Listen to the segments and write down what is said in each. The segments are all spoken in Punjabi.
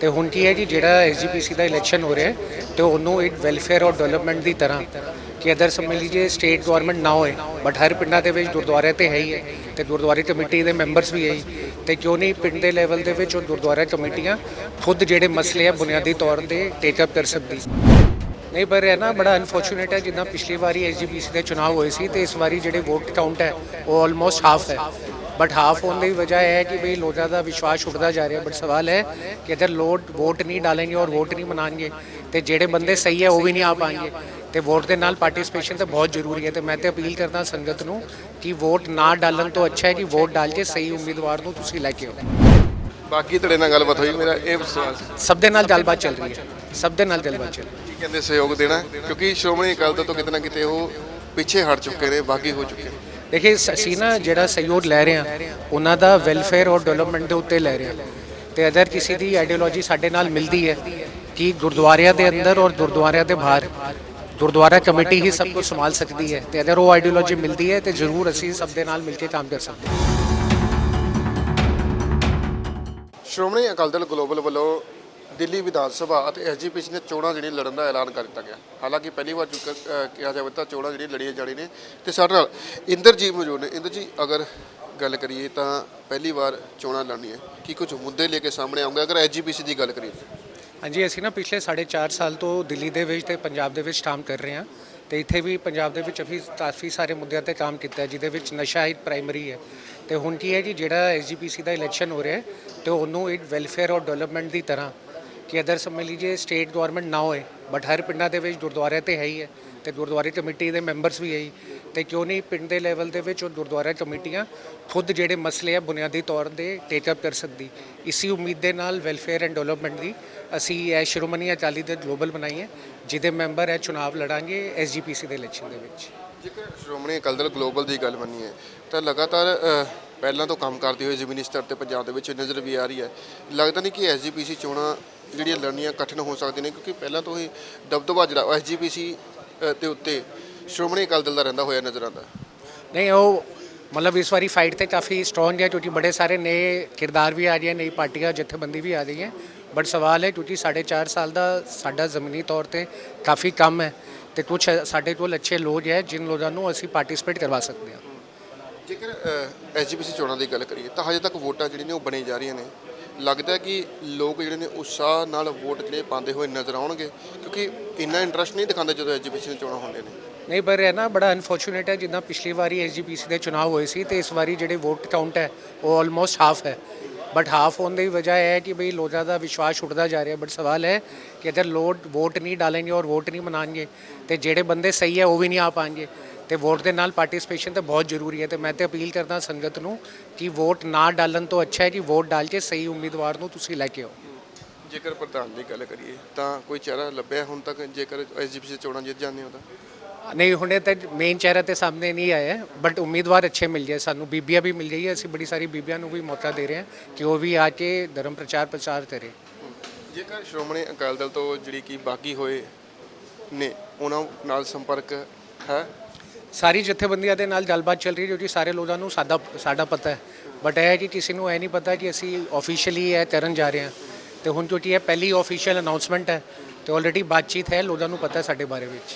ਤੇ ਹੁਣ ਕੀ ਹੈ ਕਿ ਜਿਹੜਾ ਐਸਜੀਪੀਸੀ ਦਾ ਇਲੈਕਸ਼ਨ ਹੋ ਰਿਹਾ ਹੈ, ਤੇ ਉਹਨੂੰ ਇੱਕ ਵੈਲਫੇਅਰ ਔਰ ਡਿਵੈਲਪਮੈਂਟ ਦੀ ਤਰ੍ਹਾਂ ਕਿ ਅਦਰ ਸਮਝ ਲੀजिए ਸਟੇਟ ਗਵਰਨਮੈਂਟ ਨਾ ਹੋਏ ਬਟ ਹਰ ਪਿੰਡਾਂ ਦੇ ਵਿੱਚ ਗੁਰਦੁਆਰੇ ਤੇ ਹੈ ਹੀ ਹੈ, ਤੇ ਗੁਰਦੁਆਰੇ ਕਮੇਟੀ ਦੇ ਮੈਂਬਰਸ ਵੀ ਹੈ ਹੀ, ਤੇ ਕਿਉਂ ਨਹੀਂ ਪਿੰਡ ਦੇ ਲੈਵਲ ਦੇ ਵਿੱਚ ਉਹ ਗੁਰਦੁਆਰਾ ਕਮੇਟੀਆਂ ਖੁਦ ਜਿਹੜੇ ਮਸਲੇ ਆ ਬੁਨਿਆਦੀ ਤੌਰ ਤੇ ਟੇਕ ਅਪ ਕਰ ਸਕਦੀ। ਨਹੀਂ, ਪਰ ਇਹ ਨਾ ਬੜਾ ਅਨਫੋਰਚੂਨੇਟ ਹੈ, ਜਿੱਦਾਂ ਪਿਛਲੀ ਵਾਰੀ ਐਸਜੀਪੀਸੀ ਦੇ ਚੁਣਾਵ ਹੋਏ ਸੀ, ਤੇ ਇਸ ਵਾਰੀ ਜਿਹੜੇ ਵੋਟ ਕਾਊਂਟ ਹੈ, ਉਹ ਆਲਮੋਸਟ ਹਾਫ ਹੈ। ਬਟ ਹਾਫ ਹੋਣ ਦੀ ਵਜ੍ਹਾ ਇਹ ਹੈ ਕਿ ਭਈ ਲੋਕਾਂ ਦਾ ਵਿਸ਼ਵਾਸ ਛੁੱਟਦਾ ਜਾ ਰਿਹਾ ਬਟ ਸਵਾਲ ਹੈ ਕਿ ਅਗਰ ਲੋਕ ਵੋਟ ਨਹੀਂ ਡਾਲेंगे ਔਰ ਵੋਟ ਨਹੀਂ ਬਣਾਉਣਗੇ ਤੇ ਜਿਹੜੇ ਬੰਦੇ ਸਹੀ ਹੈ ਉਹ ਵੀ ਨਹੀਂ ਆ ਪਾਣਗੇ ਤੇ ਵੋਟ ਦੇ ਨਾਲ ਪਾਰਟਿਸਿਪੇਸ਼ਨ ਤਾਂ ਬਹੁਤ ਜ਼ਰੂਰੀ ਹੈ ਤੇ ਮੈਂ ਤੇ ਅਪੀਲ ਕਰਦਾ ਸੰਗਤ ਨੂੰ ਕਿ ਵੋਟ ਨਾ ਡਾਲਣ ਤੋਂ ਅੱਛਾ ਹੈ ਕਿ ਵੋਟ ਡਾਲ ਕੇ ਸਹੀ ਉਮੀਦਵਾਰ ਨੂੰ ਤੁਸੀਂ ਲੈ ਕੇ ਆਓ ਬਾਕੀ ਤੁਹਾਡੇ ਨਾਲ ਗੱਲਬਾਤ ਹੋਈ ਮੇਰਾ ਇਹ। ਸਭ ਦੇ ਨਾਲ ਗੱਲਬਾਤ ਚੱਲ ਰਹੀ ਹੈ ਸਭ ਦੇ ਨਾਲ ਗੱਲਬਾਤ ਚੱਲ ਰਹੀ ਹੈ ਕਹਿੰਦੇ ਸਹਿਯੋਗ ਦੇਣਾ ਕਿਉਂਕਿ ਸ਼੍ਰੋਮਣੀ ਅਕਾਲੀ ਦਲ ਤੋਂ ਕਿਤੇ ਨਾ ਕਿਤੇ ਉਹ ਪਿੱਛੇ ਹਟ ਚੁੱਕੇ ਨੇ ਬਾਗੀ ਹੋ ਚੁੱਕੇ ਨੇ ਦੇਖਿਏ ਅਸੀਂ ਨਾ ਜਿਹੜਾ ਸਹਿਯੋਗ ਲੈ ਰਹੇ ਹਾਂ, ਉਹਨਾਂ ਦਾ ਵੈਲਫੇਅਰ ਔਰ ਡਿਵੈਲਪਮੈਂਟ ਦੇ ਉੱਤੇ ਲੈ ਰਹੇ ਹਾਂ। ਤੇ ਅਗਰ ਕਿਸੇ ਦੀ ਆਈਡੀਓਲੋਜੀ ਸਾਡੇ ਨਾਲ ਮਿਲਦੀ ਹੈ ਕਿ ਗੁਰਦੁਆਰਿਆਂ ਦੇ ਅੰਦਰ ਔਰ ਗੁਰਦੁਆਰਿਆਂ ਦੇ ਬਾਹਰ, ਗੁਰਦੁਆਰਾ ਕਮੇਟੀ ਹੀ ਸਭ ਕੁਝ ਸੰਭਾਲ ਸਕਦੀ ਹੈ, ਤੇ ਅਗਰ ਉਹ ਆਈਡੀਓਲੋਜੀ ਮਿਲਦੀ ਹੈ, ਤੇ ਜ਼ਰੂਰ ਅਸੀਂ ਸਭ ਦੇ ਨਾਲ ਮਿਲ ਕੇ ਕੰਮ ਕਰ ਸਕਦੇ ਹਾਂ। ਸ਼੍ਰੋਮਣੀ ਅਕਾਲੀ ਦਲ ਗਲੋਬਲ ਵੱਲੋਂ ਦਿੱਲੀ ਵਿਧਾਨ ਸਭਾ ਅਤੇ ਐਸਜੀਪੀਸੀ ਨੇ ਚੋਣਾਂ ਜਿਹੜੀਆਂ ਲੜਨ ਦਾ ਐਲਾਨ ਕਰ ਦਿੱਤਾ ਗਿਆ। ਹਾਲਾਂਕਿ ਪਹਿਲੀ ਵਾਰ ਚੁੱਕ- ਕਿਹਾ ਜਾਵੇ ਤਾਂ ਚੋਣਾਂ ਜਿਹੜੀਆਂ ਲੜੀਆਂ ਜਾਣੀ ਨੇ ਤੇ ਸਾਡੇ ਨਾਲ ਇੰਦਰਜੀਤ ਮੌਜੂਦ ਨੇ। ਇੰਦਰ ਜੀ, ਅਗਰ ਗੱਲ ਕਰੀਏ ਤਾਂ ਪਹਿਲੀ ਵਾਰ ਚੋਣਾਂ ਲੜਨੀਆਂ, ਕੀ ਕੁਝ ਮੁੱਦੇ ਲੈ ਕੇ ਸਾਹਮਣੇ ਆਉਂਗੇ? ਅਗਰ ਐਸਜੀਪੀਸੀ ਦੀ ਗੱਲ ਕਰੀਏ ਹਾਂਜੀ, ਅਸੀਂ ਨਾ ਪਿਛਲੇ 4.5 ਸਾਲ ਤੋਂ ਦਿੱਲੀ ਦੇ ਵਿੱਚ ਤੇ ਪੰਜਾਬ ਦੇ ਵਿੱਚ ਕੰਮ ਕਰ ਰਹੇ ਹਾਂ ਤੇ ਇੱਥੇ ਵੀ ਪੰਜਾਬ ਦੇ ਵਿੱਚ ਅਸੀਂ ਕਾਫੀ ਸਾਰੇ ਮੁੱਦਿਆਂ ਤੇ ਕੰਮ ਕੀਤਾ ਜਿਹਦੇ ਵਿੱਚ ਨਸ਼ਾ ਹੀ ਪ੍ਰਾਇਮਰੀ ਹੈ। ਤੇ ਹੁਣ ਕੀ ਹੈ ਜੀ, ਜਿਹੜਾ ਐਸਜੀਪੀਸੀ ਦਾ ਇਲੈਕਸ਼ਨ ਹੋ ਰਿਹਾ ਹੈ ਤੇ ਉਹਨੂੰ ਇੱਕ ਵੈਲਫੇਅਰ ਔਰ ਡਿਵੈਲਪਮੈਂਟ ਦੀ ਤਰ੍ਹਾਂ ਕਿ ਅਦਰ ਸਮਝ ਲੀजिए ਸਟੇਟ ਗਵਰਨਮੈਂਟ ਨਾ ਹੋਏ ਬਟ ਹਰ ਪਿੰਡਾਂ ਦੇ ਵਿੱਚ ਗੁਰਦੁਆਰੇ ਤੇ ਹੈ ਹੀ ਹੈ ਤੇ ਗੁਰਦੁਆਰੇ ਕਮੇਟੀ ਦੇ ਮੈਂਬਰਸ ਵੀ ਹੈ ਹੀ ਤੇ ਕਿਉਂ ਨਹੀਂ ਪਿੰਡ ਦੇ ਲੈਵਲ ਦੇ ਵਿੱਚ ਉਹ ਗੁਰਦੁਆਰਾ ਕਮੇਟੀਆਂ ਖੁਦ ਜਿਹੜੇ ਮਸਲੇ ਆ ਬੁਨਿਆਦੀ ਤੌਰ ਤੇ ਟੇਕ ਅਪ ਕਰ ਸਕਦੀ ਇਸੀ ਉਮੀਦ ਦੇ ਨਾਲ ਵੈਲਫੇਅਰ ਐਂਡ ਡਿਵੈਲਪਮੈਂਟ ਦੀ ਅਸੀਂ ਇਹ ਸ਼੍ਰੋਮਣੀ ਅਕਾਲੀ ਦਲ ਗਲੋਬਲ ਬਣਾਈ ਹੈ ਜਿਹਦੇ ਮੈਂਬਰ ਹੈ ਚੁਣਾਵ ਲੜਾਂਗੇ ਐਸਜੀਪੀਸੀ ਦੇ ਇਲੈਕਸ਼ਨ ਦੇ ਵਿੱਚ ਜੇਕਰ ਸ਼੍ਰੋਮਣੀ ਅਕਾਲੀ ਦਲ ਗਲੋਬਲ ਦੀ ਗੱਲ ਮੰਨੀਏ, ਤਾਂ ਲਗਾਤਾਰ ਪਹਿਲਾਂ ਤੋਂ ਕੰਮ ਕਰਦੀ ਹੋਈ ਜ਼ਮੀਨੀ ਸਤਰ ਤੇ ਪੰਜਾਬ ਦੇ ਵਿੱਚ ਨਜ਼ਰ ਵੀ ਆ ਰਹੀ ਹੈ। ਲੱਗਦਾ ਨਹੀਂ ਕਿ ਐਸਜੀਪੀਸੀ ਚੋਣਾਂ ਜਿਹੜੀਆਂ ਲੜਨੀਆਂ ਕਠਿਨ ਹੋ ਸਕਦੀਆਂ ਨੇ ਕਿਉਂਕਿ ਪਹਿਲਾਂ ਤੋਂ ਹੀ ਦਬਦਬਾ ਜਿਹੜਾ ਐਸਜੀਪੀਸੀ ਦੇ ਉੱਤੇ ਸ਼੍ਰੋਮਣੀ ਅਕਾਲੀ ਦਲ ਦਾ ਰਹਿੰਦਾ ਹੋਇਆ ਨਜ਼ਰ ਆਉਂਦਾ। ਨਹੀਂ ਉਹ ਮਤਲਬ ਇਸ ਵਾਰੀ ਫਾਈਟ ਤੇ ਕਾਫੀ ਸਟਰੋਂਗ ਹੈ ਕਿਉਂਕਿ ਬੜੇ ਸਾਰੇ ਨਏ ਕਿਰਦਾਰ ਵੀ ਆ ਰਹੇ ਨਈ ਪਾਰਟੀਆਂ ਜਥੇਬੰਦੀ ਵੀ ਆ ਰਹੀ ਹੈ ਬਟ ਸਵਾਲ ਹੈ ਕਿਉਂਕਿ ਸਾਢੇ ਚਾਰ ਸਾਲ ਦਾ ਸਾਡਾ ਜ਼ਮੀਨੀ ਤੌਰ ਤੇ ਕਾਫੀ ਕੰਮ ਹੈ ਤੇ ਕੁਝ ਸਾਡੇ ਕੋਲ ਅੱਛੇ ਲੋਕ ਹੈ ਜਿਨ ਲੋਕਾਂ ਨੂੰ ਅਸੀਂ ਪਾਰਟਿਸਿਪੇਟ ਕਰਵਾ ਸਕਦੇ ਹਾਂ। ਜੇਕਰ ਐਸਜੀਪੀਸੀ ਚੋਣਾਂ ਦੀ ਗੱਲ ਕਰੀਏ ਤਾਂ ਹਜੇ ਤੱਕ ਵੋਟਾਂ ਜਿਹੜੀਆਂ ਨੇ ਉਹ ਬਣੀ ਜਾ ਰਹੀਆਂ ਨੇ। ਲੱਗਦਾ ਕਿ ਲੋਕ ਜਿਹੜੇ ਨੇ ਉਤਸ਼ਾਹ ਨਾਲ ਵੋਟ ਜਿਹੜੇ ਪਾਉਂਦੇ ਹੋਏ ਨਜ਼ਰ ਆਉਣਗੇ? ਕਿਉਂਕਿ ਇੰਨਾ ਇੰਟਰਸਟ ਨਹੀਂ ਦਿਖਾਉਂਦੇ ਜਦੋਂ ਐਸਜੀਪੀਸੀ ਚੋਣਾਂ ਹੁੰਦੀਆਂ ਨੇ। ਨਹੀਂ, ਪਰ ਇਹ ਨਾ ਬੜਾ ਅਨਫੋਰਚੂਨੇਟ ਹੈ, ਜਿੱਦਾਂ ਪਿਛਲੀ ਵਾਰੀ ਐਸਜੀਪੀਸੀ ਦੇ ਚੁਣਾਵ ਹੋਏ ਸੀ ਤੇ ਇਸ ਵਾਰੀ ਜਿਹੜੇ ਵੋਟ ਕਾਊਂਟ ਹੈ, ਉਹ ਆਲਮੋਸਟ ਹਾਫ ਹੈ। ਬਟ ਹਾਫ ਹੋਣ ਦੀ ਵਜ੍ਹਾ ਇਹ ਹੈ ਕਿ ਭਈ ਲੋਕਾਂ ਦਾ ਵਿਸ਼ਵਾਸ ਛੁੱਟਦਾ ਜਾ ਰਿਹਾ ਬਟ ਸਵਾਲ ਹੈ ਕਿ ਅਗਰ ਲੋਕ ਵੋਟ ਨਹੀਂ ਡਾਲेंगे ਔਰ ਵੋਟ ਨਹੀਂ ਬਣਾਉਣਗੇ ਤੇ ਜਿਹੜੇ ਬੰਦੇ ਸਹੀ ਹੈ, ਉਹ ਵੀ ਨਹੀਂ ਆ ਪਾਣਗੇ ਤੇ ਵੋਟ ਦੇ ਨਾਲ ਪਾਰਟਿਸਿਪੇਸ਼ਨ ਤਾਂ ਬਹੁਤ ਜ਼ਰੂਰੀ ਹੈ ਤੇ ਮੈਂ ਤੇ ਅਪੀਲ ਕਰਦਾ ਸੰਗਤ ਨੂੰ ਕਿ ਵੋਟ ਨਾ ਡਾਲਣ ਤੋਂ ਅੱਛਾ ਹੈ ਕਿ ਵੋਟ ਡਾਲ ਕੇ ਸਹੀ ਉਮੀਦਵਾਰ ਨੂੰ ਤੁਸੀਂ ਲੈ ਕੇ ਆਓ। ਜੇਕਰ ਪ੍ਰਧਾਨ ਦੀ ਗੱਲ ਕਰੀਏ ਤਾਂ ਕੋਈ ਚਿਹਰਾ ਲੱਭਿਆ ਹੁਣ ਤੱਕ ਜੇਕਰ ਐਸਜੀਪੀਸੀ ਚੋਣਾਂ ਜਿੱਤ ਜਾਂਦੇ ਹੋ ਤਾਂ? ਨਹੀਂ ਹੁਣੇ ਤੱਕ ਮੇਨ ਚਿਹਰਾ ਤੇ ਸਾਹਮਣੇ ਨਹੀਂ ਆਇਆ ਬਟ ਉਮੀਦਵਾਰ ਅੱਛੇ ਮਿਲ ਗਏ ਸਾਨੂੰ ਬੀਬੀਆਂ ਵੀ ਮਿਲ ਗਈ ਹੈ ਅਸੀਂ ਬੜੀ ਸਾਰੀ ਬੀਬੀਆਂ ਨੂੰ ਵੀ ਮੌਕਾ ਦੇ ਰਹੇ ਹਾਂ ਕਿ ਉਹ ਵੀ ਆ ਕੇ ਧਰਮ ਪ੍ਰਚਾਰ ਪ੍ਰਚਾਰ ਕਰੇ। ਜੇਕਰ ਸ਼੍ਰੋਮਣੀ ਅਕਾਲੀ ਦਲ ਤੋਂ ਜਿਹੜੀ ਕਿ ਬਾਗੀ ਹੋਏ ਨੇ ਉਹਨਾਂ ਨਾਲ ਸੰਪਰਕ ਹੈ? ਸਾਰੀ ਜਥੇਬੰਦੀਆਂ ਦੇ ਨਾਲ ਗੱਲਬਾਤ ਚੱਲ ਰਹੀ ਹੈ ਕਿਉਂਕਿ ਸਾਰੇ ਲੋਕਾਂ ਨੂੰ ਸਾਡਾ ਸਾਡਾ ਪਤਾ ਹੈ। ਬਟ ਇਹ ਹੈ ਕਿ ਕਿਸੇ ਨੂੰ ਇਹ ਨਹੀਂ ਪਤਾ ਕਿ ਅਸੀਂ ਆਫੀਸ਼ੀਅਲੀ ਇਹ ਕਰਨ ਜਾ ਰਹੇ ਹਾਂ। ਤੇ ਹੁਣ ਕਿਉਂਕਿ ਇਹ ਪਹਿਲੀ ਆਫੀਸ਼ੀਅਲ ਅਨਾਉਂਸਮੈਂਟ ਹੈ ਤੇ ਆਲਰੇਡੀ ਬਾਤਚੀਤ ਹੈ ਲੋਕਾਂ ਨੂੰ ਪਤਾ ਸਾਡੇ ਬਾਰੇ ਵਿੱਚ।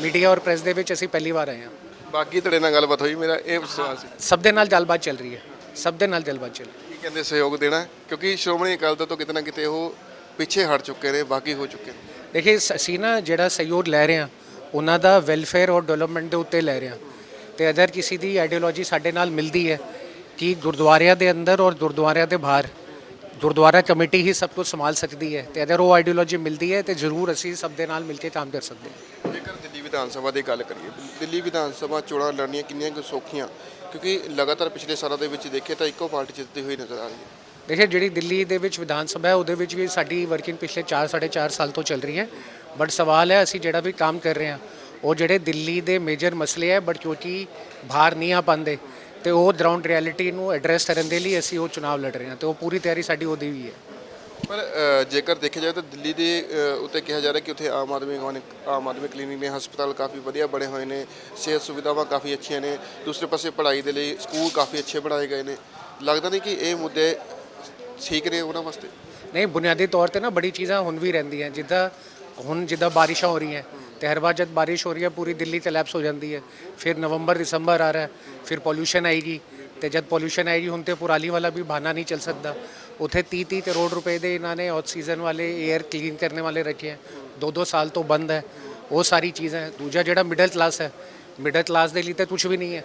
ਮੀਡੀਆ ਔਰ ਪ੍ਰੈਸ ਦੇ ਵਿੱਚ ਅਸੀਂ ਪਹਿਲੀ ਵਾਰ ਆਏ ਹਾਂ। ਬਾਕੀ ਤੁਹਾਡੇ ਨਾਲ ਗੱਲਬਾਤ ਹੋਈ ਮੇਰਾ ਇਹ ਵਿਸ਼ਵਾਸ ਸਭ ਦੇ ਨਾਲ ਗੱਲਬਾਤ ਚੱਲ ਰਹੀ ਹੈ। ਸਭ ਦੇ ਨਾਲ ਗੱਲਬਾਤ ਚੱਲ ਰਹੀ ਹੈ। ਕੀ ਕਹਿੰਦੇ ਸਹਿਯੋਗ ਦੇਣਾ? ਕਿਉਂਕਿ ਸ਼੍ਰੋਮਣੀ ਅਕਾਲੀ ਦਲ ਤੋਂ ਕਿਤੇ ਨਾ ਕਿਤੇ ਉਹ ਪਿੱਛੇ ਹਟ ਚੁੱਕੇ ਨੇ ਬਾਗੀ ਹੋ ਚੁੱਕੇ ਨੇ। ਦੇਖਿਏ ਸ- ਅਸੀਂ ਨਾ ਜਿਹੜਾ ਸਹਿਯੋਗ ਲੈ ਰਹੇ ਹਾਂ ਉਹਨਾਂ ਦਾ ਵੈਲਫੇਅਰ ਔਰ ਡਿਵੈਲਪਮੈਂਟ ਦੇ ਉੱਤੇ ਲੈ ਰਹੇ। ਤੇ ਅਦਰ ਕਿਸੇ ਦੀ ਆਈਡੀਓਲੋਜੀ ਸਾਡੇ ਨਾਲ ਮਿਲਦੀ ਹੈ ਕਿ ਗੁਰਦੁਆਰਿਆਂ ਦੇ ਅੰਦਰ ਔਰ ਗੁਰਦੁਆਰਿਆਂ ਦੇ ਬਾਹਰ ਗੁਰਦੁਆਰਾ ਕਮੇਟੀ ਹੀ ਸਭ ਕੁਝ ਸੰਭਾਲ ਸਕਦੀ ਹੈ ਤੇ ਅਗਰ ਉਹ ਆਈਡੀਓਲੋਜੀ ਮਿਲਦੀ ਹੈ ਤੇ ਜ਼ਰੂਰ ਅਸੀਂ ਸਭ ਦੇ ਨਾਲ ਮਿਲ ਕੇ ਕੰਮ ਕਰ ਸਕਦੇ ਹਾਂ। ਜੇਕਰ ਦਿੱਲੀ ਵਿਧਾਨ ਸਭਾ ਦੀ ਗੱਲ ਕਰੀਏ ਦਿੱਲੀ ਵਿਧਾਨ ਸਭਾ ਚੋਣਾਂ ਲੜਨੀਆਂ ਕਿੰਨੀਆਂ ਕੁ ਸੌਖੀਆਂ? ਕਿਉਂਕਿ ਲਗਾਤਾਰ ਪਿਛਲੇ ਸਾਲਾਂ ਦੇ ਵਿੱਚ ਦੇਖੇ ਤਾਂ ਇੱਕੋ ਪਾਰਟੀ ਜਿੱਤਦੀ ਹੋਈ ਨਜ਼ਰ ਆ ਰਹੀ ਹੈ। ਦੇਖਿਏ ਜਿਹੜੀ ਦਿੱਲੀ ਦੇ ਵਿੱਚ ਵਿਧਾਨ ਸਭਾ ਹੈ ਉਹਦੇ ਵਿੱਚ ਵੀ ਸਾਡੀ ਵਰਕਿੰਗ ਪਿਛਲੇ 4 4.5 ਸਾਲ ਤੋਂ ਚੱਲ ਰਹੀ ਹੈ। ਬਟ ਸਵਾਲ ਹੈ ਅਸੀਂ ਜਿਹੜਾ ਵੀ ਕੰਮ ਕਰ ਰਹੇ ਹਾਂ ਉਹ ਜਿਹੜੇ ਦਿੱਲੀ ਦੇ ਮੇਜਰ ਮਸਲੇ ਹੈ ਬਟ ਕਿਉਂਕਿ ਬਾਹਰ ਨਹੀਂ ਆ ਪਾਉਂਦੇ ਤੇ ਉਹ ਗਰਾਊਂਡ ਰਿਐਲਿਟੀ ਨੂੰ ਐਡਰੈਸ ਕਰਨ ਦੇ ਲਈ ਅਸੀਂ ਉਹ ਚੁਣਾਵ ਲੜ ਰਹੇ ਹਾਂ ਤੇ ਉਹ ਪੂਰੀ ਤਿਆਰੀ ਸਾਡੀ ਉਹਦੀ ਵੀ ਹੈ। ਪਰ ਜੇਕਰ ਦੇਖਿਆ ਜਾਵੇ ਤਾਂ ਦਿੱਲੀ ਦੇ ਉੱਤੇ ਕਿਹਾ ਜਾ ਰਿਹਾ ਕਿ ਉੱਥੇ ਆਮ ਆਦਮੀ ਆਮ ਆਦਮੀ ਕਲੀਨਿਕ ਨੇ ਹਸਪਤਾਲ ਕਾਫੀ ਵਧੀਆ ਬਣੇ ਹੋਏ ਨੇ ਸਿਹਤ ਸੁਵਿਧਾਵਾਂ ਕਾਫੀ ਅੱਛੀਆਂ ਨੇ ਦੂਸਰੇ ਪਾਸੇ ਪੜ੍ਹਾਈ ਦੇ ਲਈ ਸਕੂਲ ਕਾਫੀ ਅੱਛੇ ਬਣਾਏ ਗਏ ਨੇ। ਲੱਗਦਾ ਨਹੀਂ ਕਿ ਇਹ ਮੁੱਦੇ ਠੀਕ ਨੇ ਉਹਨਾਂ ਵਾਸਤੇ? ਨਹੀਂ ਬੁਨਿਆਦੀ ਤੌਰ ਤੇ ਨਾ ਬੜੀ ਚੀਜ਼ਾਂ ਹੁਣ ਵੀ ਰਹਿੰਦੀਆਂ ਜਿੱਦਾਂ ਹੁਣ ਜਿੱਦਾਂ ਬਾਰਿਸ਼ਾਂ ਹੋ ਰਹੀਆਂ, ਤੇ ਹਰ ਵਾਰ ਜਦ ਬਾਰਿਸ਼ ਹੋ ਰਹੀ ਹੈ, ਪੂਰੀ ਦਿੱਲੀ ਕੋਲੈਪਸ ਹੋ ਜਾਂਦੀ ਹੈ। ਫਿਰ ਨਵੰਬਰ, ਦਸੰਬਰ ਆ ਰਿਹਾ ਫਿਰ ਪੋਲੂਸ਼ਨ ਆਏਗੀ। ਤੇ ਜਦ ਪੋਲੂਸ਼ਨ ਆਏਗੀ, ਹੁਣ ਤੇ ਪੁਰਾਲੀ ਵਾਲਾ ਵੀ ਬਹਾਨਾ ਨਹੀਂ ਚੱਲ ਸਕਦਾ। ਉਥੇ 30 30 ਕਰੋੜ ਰੁਪਏ ਦੇ ਇਹਨਾਂ ਨੇ ਆਕਸੀਜਨ ਵਾਲੇ 에ਅਰ ਕਲੀਨ ਕਰਨ ਵਾਲੇ ਰੱਖੇ ਹੈ। ਦੋ ਦੋ ਸਾਲ ਤੋਂ ਬੰਦ ਹੈ। ਉਹ ਸਾਰੀ ਚੀਜ਼ਾਂ ਦੂਜਾ ਜਿਹੜਾ ਮਿਡਲ ਕਲਾਸ ਹੈ ਮਿਡਲ ਕਲਾਸ ਦੇ ਲਈ ਤਾਂ ਕੁਝ ਵੀ ਨਹੀਂ ਹੈ।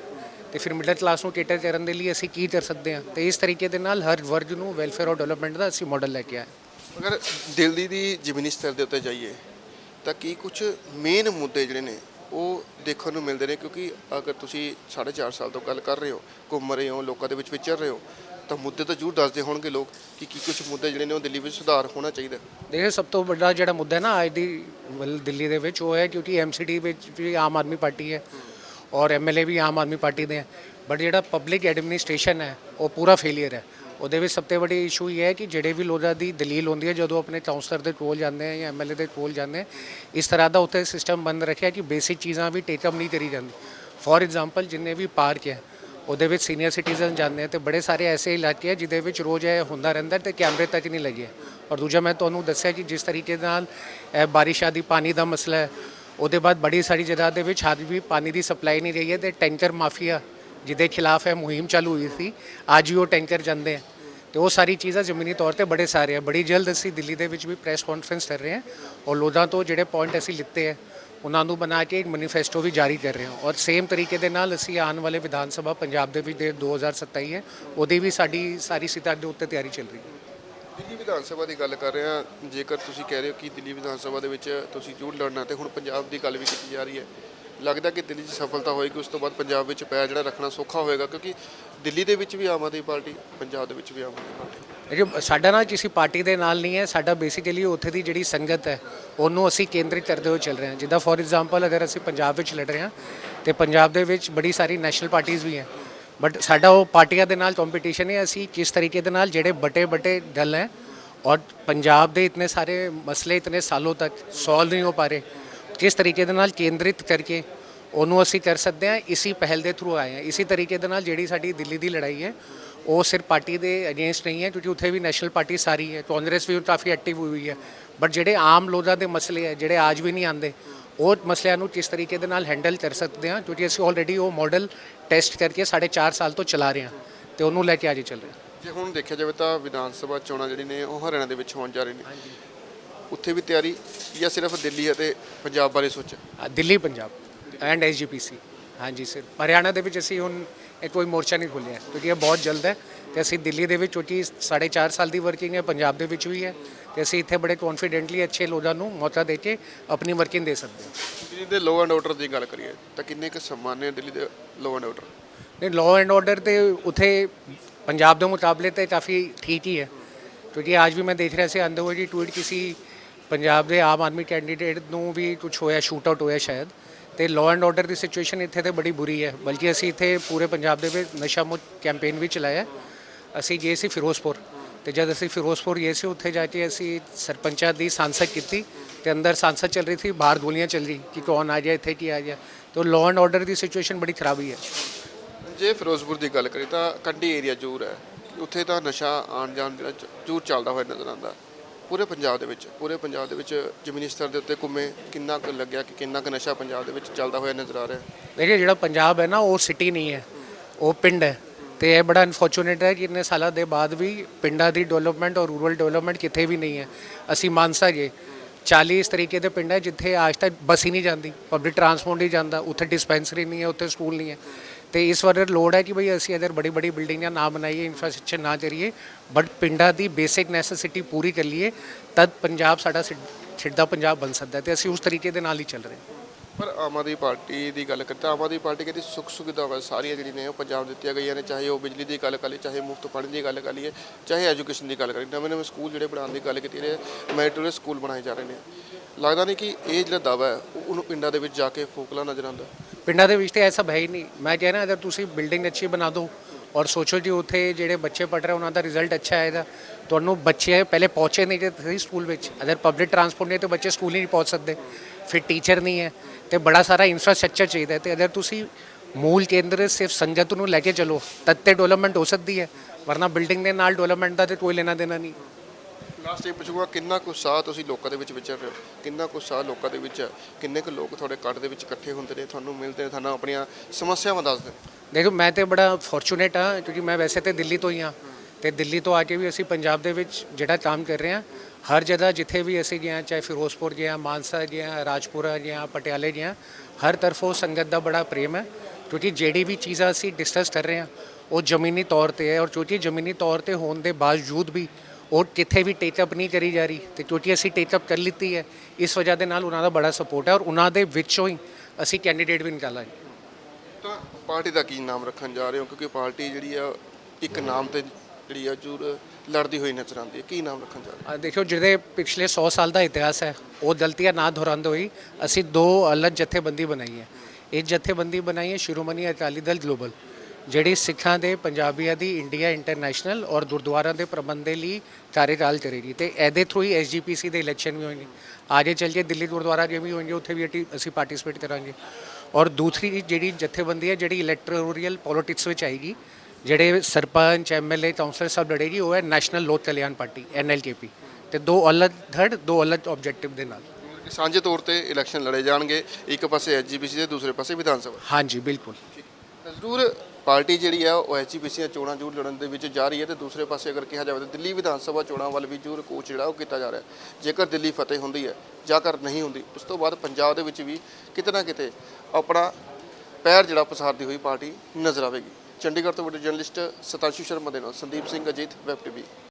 ਤੇ ਫਿਰ ਮਿਡਲ ਕਲਾਸ ਨੂੰ ਕੇਟਰ ਕਰਨ ਦੇ ਲਈ ਅਸੀਂ ਕੀ ਕਰ ਸਕਦੇ ਹਾਂ? ਤੇ ਇਸ ਤਰੀਕੇ ਦੇ ਨਾਲ ਹਰ ਵਰਗ ਨੂੰ ਵੈਲਫੇਅਰ ਔਰ ਡਿਵੈਲਪਮੈਂਟ ਦਾ ਅਸੀਂ ਮਾਡਲ ਲੈ ਕੇ ਆਏ ਅਗਰ ਦਿੱਲੀ ਦੀ ਜ਼ਮੀਨੀ ਸਤਰ ਦੇ ਉੱਤੇ ਜਾਈਏ, ਤਾਂ ਕੀ ਕੁਝ ਮੇਨ ਮੁੱਦੇ ਜਿਹੜੇ ਨੇ ਉਹ ਦੇਖਣ ਨੂੰ ਮਿਲਦੇ ਨੇ? ਕਿਉਂਕਿ ਅਗਰ ਤੁਸੀਂ 4.5 ਸਾਲ ਤੋਂ ਗੱਲ ਕਰ ਰਹੇ ਹੋ, ਘੁੰਮ ਰਹੇ ਹੋ, ਲੋਕਾਂ ਦੇ ਵਿੱਚ ਵਿਚਰ ਰਹੇ ਹੋ, ਤਾਂ ਮੁੱਦੇ ਤਾਂ ਜ਼ਰੂਰ ਦੱਸਦੇ ਹੋਣਗੇ ਲੋਕ ਕਿ ਕੀ ਕੁਝ ਮੁੱਦੇ ਜਿਹੜੇ ਨੇ ਉਹ ਦਿੱਲੀ ਵਿੱਚ ਸੁਧਾਰ ਹੋਣਾ ਚਾਹੀਦਾ। ਦੇਖੋ, ਸਭ ਤੋਂ ਵੱਡਾ ਜਿਹੜਾ ਮੁੱਦਾ ਹੈ ਨਾ ਅੱਜ ਦੀ ਵੱਲ ਦਿੱਲੀ ਦੇ ਵਿੱਚ, ਉਹ ਹੈ ਕਿਉਂਕਿ ਐਮਸੀਡੀ ਵਿੱਚ ਵੀ ਆਮ ਆਦਮੀ ਪਾਰਟੀ ਹੈ ਔਰ ਐਮਐਲਏ ਵੀ ਆਮ ਆਦਮੀ ਪਾਰਟੀ ਦੇ ਹੈ। ਬਟ ਜਿਹੜਾ ਪਬਲਿਕ ਐਡਮਿਨਿਸਟ੍ਰੇਸ਼ਨ ਹੈ, ਉਹ ਪੂਰਾ ਫੇਲਿਅਰ ਹੈ। ਉਹਦੇ ਵਿੱਚ ਸਭ ਤੋਂ ਵੱਡੀ ਇਸ਼ੂ ਇਹ ਹੈ ਕਿ ਜਿਹੜੇ ਵੀ ਲੋਕਾਂ ਦੀ ਦਲੀਲ ਹੁੰਦੀ ਹੈ, ਜਦੋਂ ਆਪਣੇ ਕਾਉਂਸਲਰ ਦੇ ਕੋਲ ਜਾਂਦੇ ਆ ਜਾਂ ਐਮਐਲਏ ਦੇ ਕੋਲ ਜਾਂਦੇ ਆ ਇਸ ਤਰ੍ਹਾਂ ਦਾ ਉੱਥੇ ਸਿਸਟਮ ਬੰਦ ਰੱਖਿਆ ਕਿ ਬੇਸਿਕ ਚੀਜ਼ਾਂ ਵੀ ਟੇਕਅਪ ਨਹੀਂ ਕਰੀ ਜਾਂਦੀ। ਫੋਰ ਐਗਜ਼ਾਮਪਲ ਜਿੰਨੇ ਵੀ ਪਾਰਕ ਹੈ, ਉਹਦੇ ਵਿੱਚ ਸੀਨੀਅਰ ਸਿਟੀਜ਼ਨ ਜਾਂਦੇ ਆ ਤੇ ਬੜੇ ਸਾਰੇ ਐਸੇ ਇਲਾਕੇ ਆ ਜਿਹਦੇ ਵਿੱਚ ਰੋਜ਼ ਇਹ ਹੁੰਦਾ ਰਹਿੰਦਾ ਤੇ ਕੈਮਰੇ ਤੱਕ ਨਹੀਂ ਲੱਗੇ ਔਰ ਦੂਜਾ ਮੈਂ ਤੁਹਾਨੂੰ ਦੱਸਿਆ ਕਿ ਜਿਸ ਤਰੀਕੇ ਨਾਲ ਇਹ ਬਾਰਿਸ਼ ਆਦਿ ਪਾਣੀ ਦਾ ਮਸਲਾ ਹੈ, ਉਹਦੇ ਬਾਅਦ ਬੜੀ ਸਾਰੀ ਜਗ੍ਹਾ ਦੇ ਵਿੱਚ ਅੱਜ ਵੀ ਪਾਣੀ ਦੀ ਸਪਲਾਈ ਨਹੀਂ ਰਹੀ ਹੈ ਤੇ ਟੈਂਕਰ ਮਾਫੀਆ ਜਿਹਦੇ ਖਿਲਾਫ ਇਹ ਮੁਹਿੰਮ ਚਾਲੂ ਹੋਈ ਸੀ, ਅੱਜ ਵੀ ਉਹ ਟੈਂਕਰ ਜਾਂਦੇ ਆ। ਤੇ ਉਹ ਸਾਰੀ ਚੀਜ਼ਾਂ ਜ਼ਮੀਨੀ ਤੌਰ ਤੇ ਬੜੇ ਸਾਰੇ ਆ। ਬੜੀ ਜਲਦ ਅਸੀਂ ਦਿੱਲੀ ਦੇ ਵਿੱਚ ਵੀ ਪ੍ਰੈਸ ਕਾਨਫਰੰਸ ਕਰ ਰਹੇ ਹਾਂ ਔਰ ਲੋਕਾਂ ਤੋਂ ਜਿਹੜੇ ਪੁਆਇੰਟ ਅਸੀਂ ਲਿੱਤੇ ਹੈ, ਉਹਨਾਂ ਨੂੰ ਬਣਾ ਕੇ ਇੱਕ ਮੈਨੀਫੈਸਟੋ ਵੀ ਜਾਰੀ ਕਰ ਰਹੇ ਹਾਂ। ਔਰ ਸੇਮ ਤਰੀਕੇ ਦੇ ਨਾਲ ਅਸੀਂ ਆਉਣ ਵਾਲੇ ਵਿਧਾਨ ਸਭਾ ਪੰਜਾਬ ਦੇ ਵਿੱਚ ਦੇ 2027 ਹੈ, ਉਹਦੀ ਵੀ ਸਾਡੀ ਸਾਰੀ ਸਿੱਧਾ ਦੇ ਉੱਤੇ ਤਿਆਰੀ ਚੱਲ ਰਹੀ ਹੈ। ਦਿੱਲੀ ਵਿਧਾਨ ਸਭਾ ਦੀ ਗੱਲ ਕਰ ਰਹੇ ਹਾਂ, ਜੇਕਰ ਤੁਸੀਂ ਕਹਿ ਰਹੇ ਹੋ ਕਿ ਦਿੱਲੀ ਵਿਧਾਨ ਸਭਾ ਦੇ ਵਿੱਚ ਤੁਸੀਂ ਜ਼ਰੂਰ ਲੜਨਾ ਤੇ ਹੁਣ ਪੰਜਾਬ ਦੀ ਗੱਲ ਵੀ ਕੀਤੀ ਜਾ ਰਹੀ ਹੈ। ਲੱਗਦਾ ਕਿ ਦਿੱਲੀ 'ਚ ਸਫਲਤਾ ਹੋਏਗੀ, ਉਸ ਤੋਂ ਬਾਅਦ ਪੰਜਾਬ ਵਿੱਚ ਪੈਰ ਜਿਹੜਾ ਰੱਖਣਾ ਸੌਖਾ ਹੋਏਗਾ, ਕਿਉਂਕਿ ਦਿੱਲੀ ਦੇ ਵਿੱਚ ਵੀ ਆਮ ਆਦਮੀ ਪਾਰਟੀ, ਪੰਜਾਬ ਦੇ ਵਿੱਚ ਵੀ ਆਮ ਆਦਮੀ ਪਾਰਟੀ। ਦੇਖੋ, ਸਾਡਾ ਨਾ ਕਿਸੇ ਪਾਰਟੀ ਦੇ ਨਾਲ ਨਹੀਂ ਹੈ, ਸਾਡਾ ਬੇਸਿਕਲੀ ਉੱਥੇ ਦੀ ਜਿਹੜੀ ਸੰਗਤ ਹੈ, ਉਹਨੂੰ ਅਸੀਂ ਕੇਂਦਰਿਤ ਕਰਦੇ ਹੋਏ ਚੱਲ ਰਹੇ ਹਾਂ। ਜਿੱਦਾਂ ਫੋਰ ਐਗਜ਼ਾਮਪਲ ਅਗਰ ਅਸੀਂ ਪੰਜਾਬ ਵਿੱਚ ਲੜ ਰਹੇ ਹਾਂ, ਤੇ ਪੰਜਾਬ ਦੇ ਵਿੱਚ ਬੜੀ ਸਾਰੀ ਨੈਸ਼ਨਲ ਪਾਰਟੀਆਂ ਵੀ ਹੈ। ਬਟ ਸਾਡਾ ਉਹ ਪਾਰਟੀਆਂ ਦੇ ਨਾਲ ਕੰਪੀਟੀਸ਼ਨ ਹੈ, ਅਸੀਂ ਕਿਸ ਤਰੀਕੇ ਦੇ ਨਾਲ ਜਿਹੜੇ ਬਟੇ ਬਟੇ ਦਲ ਹੈ, ਔਰ ਪੰਜਾਬ ਦੇ ਇਤਨੇ ਸਾਰੇ ਮਸਲੇ ਇਤਨੇ ਸਾਲੋਂ ਤੱਕ ਸੋਲਵ ਨਹੀਂ ਹੋ ਪਾ ਰਹੇ ਕਿਸ ਤਰੀਕੇ ਦੇ ਨਾਲ ਕੇਂਦਰਿਤ ਕਰਕੇ ਉਹਨੂੰ ਅਸੀਂ ਕਰ ਸਕਦੇ ਹਾਂ ਇਸੀ ਪਹਿਲ ਦੇ ਥਰੂ ਆਏ ਹਾਂ। ਇਸੀ ਤਰੀਕੇ ਦੇ ਨਾਲ ਜਿਹੜੀ ਸਾਡੀ ਦਿੱਲੀ ਦੀ ਲੜਾਈ ਹੈ ਉਹ ਸਿਰਫ ਪਾਰਟੀ ਦੇ ਅਗੇਂਸਟ ਨਹੀਂ ਹੈ ਕਿਉਂਕਿ ਉੱਥੇ ਵੀ ਨੈਸ਼ਨਲ ਪਾਰਟੀ ਸਾਰੀ ਹੈ। ਕਾਂਗਰਸ ਵੀ ਕਾਫੀ ਐਕਟਿਵ ਹੋਈ ਹੈ। ਬਟ ਜਿਹੜੇ ਆਮ ਲੋਕਾਂ ਦੇ ਮਸਲੇ ਹੈ ਜਿਹੜੇ ਅੱਜ ਵੀ ਨਹੀਂ ਆਉਂਦੇ ਉਹ ਮਸਲਿਆਂ ਨੂੰ ਕਿਸ ਤਰੀਕੇ ਦੇ ਨਾਲ ਹੈਂਡਲ ਕਰ ਸਕਦੇ ਹਾਂ ਕਿਉਂਕਿ ਅਸੀਂ ਆਲਰੇਡੀ ਉਹ ਮਾਡਲ ਟੈਸਟ ਕਰਕੇ ਸਾਢੇ ਚਾਰ ਸਾਲ ਤੋਂ ਚਲਾ ਰਹੇ ਹਾਂ ਤੇ ਉਹਨੂੰ ਲੈ ਕੇ ਅੱਜ ਚੱਲ ਰਹੇ ਹਾਂ। ਜੇ ਹੁਣ ਦੇਖਿਆ ਜਾਵੇ ਤਾਂ ਵਿਧਾਨ ਸਭਾ ਚੋਣਾਂ ਜਿਹੜੀ ਨੇ ਉਹ ਹਰਿਆਣਾ ਦੇ ਵਿੱਚ ਹੋਣ ਜਾ ਰਹੀ ਨੇ। ਉੱਥੇ ਵੀ ਤਿਆਰੀ ਜਾਂ ਸਿਰਫ ਦਿੱਲੀ ਅਤੇ ਪੰਜਾਬ ਬਾਰੇ ਸੋਚਿਆ ਅ, ਦਿੱਲੀ ਪੰਜਾਬ ਐਂਡ ਐਸਜੀਪੀਸੀ ਹਾਂਜੀ ਸਰ ਹਰਿਆਣਾ ਦੇ ਵਿੱਚ ਅਸੀਂ ਹੁਣ ਇਹ ਕੋਈ ਮੋਰਚਾ ਨਹੀਂ ਖੋਲ੍ਹਿਆ ਕਿਉਂਕਿ ਇਹ ਬਹੁਤ ਜਲਦ ਹੈ ਤੇ ਅਸੀਂ ਦਿੱਲੀ ਦੇ ਵਿੱਚ ਕਿਉਂਕਿ ਸਾਢੇ ਚਾਰ ਸਾਲ ਦੀ ਵਰਕਿੰਗ ਹੈ ਪੰਜਾਬ ਦੇ ਵਿੱਚ ਵੀ ਹੈ ਤੇ ਅਸੀਂ ਇੱਥੇ ਬੜੇ ਕੌਨਫੀਡੈਂਟਲੀ ਅੱਛੇ ਲੋਕਾਂ ਨੂੰ ਮੌਕਾ ਦੇ ਕੇ ਆਪਣੀ ਵਰਕਿੰਗ ਦੇ ਸਕਦੇ ਹਾਂ। ਦਿੱਲੀ ਦੇ ਲੋਅ ਐਂਡ ਆਰਡਰ ਦੀ ਗੱਲ ਕਰੀਏ ਤਾਂ ਕਿੰਨੇ ਕੁ ਸਮਾਨ ਨੇ ਦਿੱਲੀ ਦੇ ਲੋਅ ਐਂਡ ਆਰਡਰ ਨਹੀਂ ਲਾਅ ਐਂਡ ਆਰਡਰ ਤੇ ਉਥੇ ਪੰਜਾਬ ਦੇ ਮੁਕਾਬਲੇ ਤੇ ਕਾਫੀ ਠੀਕ ਹੀ ਹੈ ਕਿਉਂਕਿ ਅੱਜ ਵੀ ਮੈਂ ਦੇਖ ਰਿਹਾ ਸੀ ਆਂਦੇ ਹੋਏ ਜੀ ਟਵੀਟ ਕਿਸੇ ਪੰਜਾਬ ਦੇ ਆਮ ਆਦਮੀ ਕੈਂਡੀਡੇਟ ਨੂੰ ਵੀ ਕੁਝ ਹੋਇਆ ਸ਼ੂਟ ਆਊਟ ਹੋਇਆ ਸ਼ਾਇਦ। ਤੇ ਲਾਅ ਐਂਡ ਆਰਡਰ ਦੀ ਸਿਚੁਏਸ਼ਨ ਇੱਥੇ ਤੇ ਬੜੀ ਬੁਰੀ ਹੈ। ਬਲਕਿ ਅਸੀਂ ਇੱਥੇ ਪੂਰੇ ਪੰਜਾਬ ਦੇ ਵਿੱਚ ਨਸ਼ਾ ਮੁਕਤ ਕੈਂਪੇਨ ਵੀ ਚਲਾਇਆ ਅਸੀਂ ਗਏ ਸੀ ਫਿਰੋਜ਼ਪੁਰ। ਤੇ ਜਦ ਅਸੀਂ ਫਿਰੋਜ਼ਪੁਰ ਗਏ ਸੀ, ਉੱਥੇ ਜਾ ਕੇ ਅਸੀਂ ਸਰਪੰਚਾਂ ਦੀ ਸੰਸਦ ਕੀਤੀ ਤੇ ਅੰਦਰ ਸੰਸਦ ਚੱਲ ਰਹੀ ਸੀ, ਬਾਹਰ ਗੋਲੀਆਂ ਚੱਲ ਰਹੀ ਕਿ ਕੌਣ ਆ ਗਿਆ, ਇੱਥੇ ਕੀ ਆ ਗਿਆ। ਤਾਂ ਲਾਅ ਐਂਡ ਆਰਡਰ ਦੀ ਸਿਚੁਏਸ਼ਨ ਬੜੀ ਖਰਾਬ ਹੀ ਹੈ। ਜੇ ਫਿਰੋਜ਼ਪੁਰ ਦੀ ਗੱਲ ਕਰੀਏ ਤਾਂ ਕੰਢੀ ਏਰੀਆ ਜ਼ਰੂਰ ਹੈ। ਉੱਥੇ ਤਾਂ ਨਸ਼ਾ ਆਣ ਜਾਣ ਜਿਹੜਾ ਜ਼ਰੂਰ ਚੱਲਦਾ ਹੋਇਆ ਨਜ਼ਰ ਆਉਂਦਾ। ਪੂਰੇ ਪੰਜਾਬ ਦੇ ਵਿੱਚ, ਪੂਰੇ ਪੰਜਾਬ ਦੇ ਵਿੱਚ ਜ਼ਮੀਨੀ ਸਤਰ ਦੇ ਉੱਤੇ ਘੁੰਮੇ, ਕਿੰਨਾ ਕੁ ਲੱਗਿਆ ਕਿ ਕਿੰਨਾ ਕੁ ਨਸ਼ਾ ਪੰਜਾਬ ਦੇ ਵਿੱਚ ਚੱਲਦਾ ਹੋਇਆ ਨਜ਼ਰ ਆ ਰਿਹਾ? ਦੇਖਿਏ ਜਿਹੜਾ ਪੰਜਾਬ ਹੈ ਨਾ, ਉਹ ਸਿਟੀ ਨਹੀਂ ਹੈ, ਉਹ ਪਿੰਡ ਹੈ ਤੇ ਇਹ ਬੜਾ ਅਨਫੋਰਚੂਨੇਟ ਹੈ ਕਿ ਇੰਨੇ ਸਾਲਾਂ ਦੇ ਬਾਅਦ ਵੀ ਪਿੰਡਾਂ ਦੀ ਡਿਵੈਲਪਮੈਂਟ ਔਰ ਰੂਰਲ ਡਿਵੈਲਪਮੈਂਟ ਕਿਤੇ ਵੀ ਨਹੀਂ ਹੈ। ਅਸੀਂ ਮਾਨਸਾ ਗਏ 40 ਇਸ ਤਰੀਕੇ ਦੇ ਪਿੰਡ ਹੈ ਜਿੱਥੇ ਅੱਜ ਤੱਕ ਬੱਸ ਹੀ ਨਹੀਂ ਜਾਂਦੀ ਪਬਲਿਕ ਟਰਾਂਸਪੋਰਟ ਨਹੀਂ ਜਾਂਦਾ, ਉੱਥੇ ਡਿਸਪੈਂਸਰੀ ਨਹੀਂ ਹੈ, ਉੱਥੇ ਸਕੂਲ ਨਹੀਂ ਹੈ। ਤੇ ਇਸ ਵਾਰ ਲੋੜ ਹੈ ਕਿ ਭਈ ਅਸੀਂ ਅਗਰ ਬੜੀ ਬੜੀ ਬਿਲਡਿੰਗਾਂ ਨਾ ਬਣਾਈਏ ਇਨਫਰਾਸਟ੍ਰਕਚਰ ਨਾ ਕਰੀਏ ਬਟ ਪਿੰਡਾਂ ਦੀ ਬੇਸਿਕ ਨੈਸੈਸਿਟੀ ਪੂਰੀ ਕਰ ਲਈਏ ਤਦ ਪੰਜਾਬ ਸਾਡਾ ਸਿੱਧ- ਸਿੱਧਾ ਪੰਜਾਬ ਬਣ ਸਕਦਾ ਹੈ ਤੇ ਅਸੀਂ ਉਸ ਤਰੀਕੇ ਦੇ ਨਾਲ ਹੀ ਚੱਲ ਰਹੇ ਹਾਂ। ਪਰ ਆਮ ਆਦਮੀ ਪਾਰਟੀ ਦੀ ਗੱਲ ਕਰੀਏ ਆਮ ਆਦਮੀ ਪਾਰਟੀ ਕਹਿੰਦੀ ਸੁੱਖ ਸੁਵਿਧਾਵਾਂ ਸਾਰੀਆਂ ਜਿਹੜੀਆਂ ਨੇ ਉਹ ਪੰਜਾਬ ਦਿੱਤੀਆਂ ਗਈਆਂ ਨੇ, ਚਾਹੇ ਉਹ ਬਿਜਲੀ ਦੀ ਗੱਲ ਕਰ ਲਈਏ, ਚਾਹੇ ਮੁਫਤ ਪਾਣੀ ਦੀ ਗੱਲ ਕਰ ਲਈਏ, ਚਾਹੇ ਐਜੂਕੇਸ਼ਨ ਦੀ ਗੱਲ ਕਰੀਏ ਨਵੇਂ ਨਵੇਂ ਸਕੂਲ ਜਿਹੜੇ ਬਣਾਉਣ ਦੀ ਗੱਲ ਕੀਤੀ ਨੇ, ਮੈਟਰੋ ਸਕੂਲ ਬਣਾਏ ਜਾ ਰਹੇ ਨੇ। ਲੱਗਦਾ ਨਹੀਂ ਕਿ ਇਹ ਜਿਹੜਾ ਦਾਵਾ ਹੈ ਉਹਨੂੰ ਪਿੰਡਾਂ ਦੇ ਵਿੱਚ ਜਾ ਕੇ ਫੋਕਲਾ ਨਜ਼ਰ ਆਉਂਦਾ। ਪਿੰਡਾਂ ਦੇ ਵਿੱਚ ਤੇ ਸਭ ਹੈ ਹੀ ਨਹੀਂ। ਮੈਂ ਕਹਿ ਰਿਹਾ, ਅਗਰ ਤੁਸੀਂ ਬਿਲਡਿੰਗ ਅੱਛੀ ਬਣਾ ਦਿਓ ਔਰ ਸੋਚੋ ਜੀ ਉੱਥੇ ਜਿਹੜੇ ਬੱਚੇ ਪੜ ਰਹੇ ਉਹਨਾਂ ਦਾ ਰਿਜ਼ਲਟ ਅੱਛਾ ਆਏਗਾ ਤੁਹਾਨੂੰ ਬੱਚੇ ਪਹਿਲੇ ਪਹੁੰਚੇ ਨਹੀਂ ਤੇ ਸਕੂਲ ਵਿੱਚ। ਅਗਰ ਪਬਲਿਕ ਟਰਾਂਸਪੋਰਟ ਨਹੀਂ ਹੈ ਤਾਂ ਬੱਚੇ ਸਕੂਲ ਹੀ ਨਹੀਂ ਪਹੁੰਚ ਸਕਦੇ। ਫਿਰ ਟੀਚਰ ਨਹੀਂ ਹੈ ਤੇ ਬੜਾ ਸਾਰਾ ਇਨਫਰਾਸਟ੍ਰਕਚਰ ਚਾਹੀਦਾ ਹੈ ਤੇ ਅਗਰ ਤੁਸੀਂ ਮੂਲ ਕੇਂਦਰ ਸਿਰਫ ਸੰਗਤ ਨੂੰ ਲੈ ਕੇ ਚਲੋ ਤਦ ਤੇ ਡਿਵੈਲਪਮੈਂਟ ਹੋ ਸਕਦੀ ਹੈ, ਵਰਨਾ ਬਿਲਡਿੰਗ ਦੇ ਨਾਲ ਡਿਵੈਲਪਮੈਂਟ ਦਾ ਤੇ ਕੋਈ ਲੈਣਾ ਦੇਣਾ ਨਹੀਂ। ਲਾਸਟ ਇਹ ਪੁੱਛੂਗਾ, ਕਿੰਨਾ ਕੁ ਉਤਸ਼ਾਹ ਤੁਸੀਂ ਲੋਕਾਂ ਦੇ ਵਿੱਚ ਵਿਚਰ ਰਹੇ ਹੋ? ਕਿੰਨਾ ਕੁ ਉਤਸ਼ਾਹ ਲੋਕਾਂ ਦੇ ਵਿੱਚ ਹੈ? ਕਿੰਨੇ ਕੁ ਲੋਕ ਤੁਹਾਡੇ ਕੱਟ ਦੇ ਵਿੱਚ ਇਕੱਠੇ ਹੁੰਦੇ ਨੇ? ਤੁਹਾਨੂੰ ਮਿਲਦੇ ਨੇ, ਤੁਹਾਨੂੰ ਆਪਣੀਆਂ ਸਮੱਸਿਆਵਾਂ ਦੱਸਦੇ ਨੇ? ਦੇਖੋ, ਮੈਂ ਤੇ ਬੜਾ ਫੋਰਚੂਨੇਟ ਹਾਂ, ਕਿਉਂਕਿ ਮੈਂ ਵੈਸੇ ਤੇ ਦਿੱਲੀ ਤੋਂ ਹੀ ਹਾਂ। ਤੇ ਦਿੱਲੀ ਤੋਂ ਆ ਕੇ ਵੀ ਅਸੀਂ ਪੰਜਾਬ ਦੇ ਵਿੱਚ ਜਿਹੜਾ ਕੰਮ ਕਰ ਰਹੇ ਹਾਂ, ਹਰ ਜਗ੍ਹਾ ਜਿੱਥੇ ਵੀ ਅਸੀਂ ਗਏ ਹਾਂ, ਚਾਹੇ ਫਿਰੋਜ਼ਪੁਰ ਗਏ ਹਾਂ, ਮਾਨਸਾ ਗਏ ਹਾਂ, ਰਾਜਪੁਰਾ ਗਏ ਹਾਂ, ਪਟਿਆਲੇ ਗਏ ਹਾਂ, ਹਰ ਤਰਫੋਂ ਸੰਗਤ ਦਾ ਬੜਾ ਪ੍ਰੇਮ ਹੈ। ਕਿਉਂਕਿ ਜਿਹੜੀ ਵੀ ਚੀਜ਼ਾਂ ਅਸੀਂ ਡਿਸਕਸ ਕਰ ਰਹੇ ਹਾਂ, ਉਹ ਜ਼ਮੀਨੀ ਤੌਰ ਤੇ ਹੈ ਔਰ ਕਿਉਂਕਿ ਜ਼ਮੀਨੀ ਤੌਰ ਤੇ ਹੋਣ ਦੇ ਬਾਵਜੂਦ ਵੀ ਉਹ ਕਿੱਥੇ ਵੀ ਟੇਕਅਪ ਨਹੀਂ ਕਰੀ ਜਾ ਰਹੀ ਤੇ ਕਿਉਂਕਿ ਅਸੀਂ ਟੇਕਅਪ ਕਰ ਲਿੱਤੀ ਹੈ ਇਸ ਵਜ੍ਹਾ ਦੇ ਨਾਲ ਉਹਨਾਂ ਦਾ ਬੜਾ ਸਪੋਰਟ ਹੈ ਔਰ ਉਹਨਾਂ ਦੇ ਵਿੱਚੋਂ ਹੀ ਅਸੀਂ ਕੈਂਡੀਡੇਟ ਵੀ ਨਿਕਾਲਾਂਗੇ ਤਾਂ ਪਾਰਟੀ ਦਾ ਕੀ ਨਾਮ ਰੱਖਣ ਜਾ ਰਹੇ ਹੋ? ਕਿਉਂਕਿ ਪਾਰਟੀ ਜਿਹੜੀ ਆ ਇੱਕ ਨਾਮ ਤੇ ਜਿਹੜੀ ਆ ਜੂਰ ਲੜਦੀ ਹੋਈ ਨਜ਼ਰ ਆਉਂਦੀ ਹੈ। ਕੀ ਨਾਮ ਰੱਖਣ ਜਾ ਰਹੇ ਦੇਖੋ ਜਿਹੜੇ ਪਿਛਲੇ 100 ਸਾਲ ਦਾ ਇਤਿਹਾਸ ਹੈ ਉਹ ਗਲਤੀਆਂ ਨਾ ਦੁਹਰਾਉਂਦੇ ਹੋਈ ਅਸੀਂ ਦੋ ਅਲੱਗ ਜਥੇਬੰਦੀ ਬਣਾਈ ਹੈ। ਇੱਕ ਜਥੇਬੰਦੀ ਬਣਾਈ ਹੈ ਸ਼੍ਰੋਮਣੀ ਅਕਾਲੀ ਦਲ ਗਲੋਬਲ। ਜਿਹੜੀ ਸਿੱਖਾਂ ਦੇ ਪੰਜਾਬੀਆਂ ਦੀ ਇੰਡੀਆ ਇੰਟਰਨੈਸ਼ਨਲ ਔਰ ਗੁਰਦੁਆਰਾ ਦੇ ਪ੍ਰਬੰਧ ਦੇ ਲਈ ਕਾਰਜਕਾਲ ਕਰੇਗੀ ਤੇ ਇਹਦੇ ਥਰੂ ਹੀ ਐਸਜੀਪੀਸੀ ਦੇ ਇਲੈਕਸ਼ਨ ਵੀ ਹੋਣਗੇ ਆਗੇ ਚੱਲ ਕੇ ਦਿੱਲੀ ਗੁਰਦੁਆਰਾ ਦੇ ਵੀ ਹੋਣਗੇ ਉੱਥੇ ਵੀ ਅਸੀਂ- ਪਾਰਟਿਸਿਪੇਟ ਕਰਾਂਗੇ। ਔਰ ਦੂਸਰੀ ਜਿਹੜੀ ਜਥੇਬੰਦੀ ਹੈ ਜਿਹੜੀ ਇਲੈਕਟੋਰਲ ਪੋਲਿਟਿਕਸ ਵਿੱਚ ਆਏਗੀ ਜਿਹੜੇ ਸਰਪੰਚ ਐਮਐਲਏ ਕਾਉਂਸਲਰ ਸਭ ਲੜੇਗੀ ਉਹ ਹੈ ਨੈਸ਼ਨਲ ਲੋਕ ਕਲਿਆਣ ਪਾਰਟੀ ਐਨਐਲਕੇਪੀ ਤੇ ਦੋ ਅਲੱਗ ਥਰਡ ਦੋ ਅਲੱਗ ਆਬਜੈਕਟਿਵ ਦੇ ਨਾਲ। ਸਾਂਝੇ ਤੌਰ ਤੇ ਇਲੈਕਸ਼ਨ ਲੜੇ ਜਾਣਗੇ ਇੱਕ ਪਾਸੇ ਐਸਜੀਪੀਸੀ ਦੇ ਦੂਸਰੇ ਪਾਸੇ ਵਿਧਾਨ ਸਭਾ। ਹਾਂਜੀ ਬਿਲਕੁਲ। ਜ਼ਰੂਰ ਪਾਰਟੀ ਜਿਹੜੀ ਆ, ਉਹ ਐਚਪੀਸੀ ਦੀਆਂ ਚੋਣਾਂ ਜ਼ਰੂਰ ਲੜਨ ਦੇ ਵਿੱਚ ਜਾ ਰਹੀ ਹੈ ਤੇ ਦੂਸਰੇ ਪਾਸੇ ਅਗਰ ਕਿਹਾ ਜਾਵੇ ਤਾਂ ਦਿੱਲੀ ਵਿਧਾਨ ਸਭਾ ਚੋਣਾਂ ਵੱਲ ਵੀ ਜ਼ਰੂਰ ਕੋਚ ਜਿਹੜਾ ਉਹ ਕੀਤਾ ਜਾ ਰਿਹਾ ਜੇਕਰ ਦਿੱਲੀ ਫਤਿਹ ਹੁੰਦੀ ਹੈ ਜਾਂ ਕਰ ਨਹੀਂ ਹੁੰਦੀ, ਉਸ ਤੋਂ ਬਾਅਦ ਪੰਜਾਬ ਦੇ ਵਿੱਚ ਵੀ ਕਿਤੇ ਨਾ ਕਿਤੇ ਆਪਣਾ ਪੈਰ ਜਿਹੜਾ ਪਸਾਰਦੀ ਹੋਈ ਪਾਰਟੀ ਨਜ਼ਰ ਆਵੇਗੀ। ਚੰਡੀਗੜ੍ਹ ਤੋਂ ਵੱਡੇ ਜਰਨਲਿਸਟ ਸਤਾਸ਼ੂ ਸ਼ਰਮਾ ਦੇ ਨਾਲ ਸੰਦੀਪ ਸਿੰਘ ਅਜੀਤ, ਵੈਬ ਟੀਵੀ।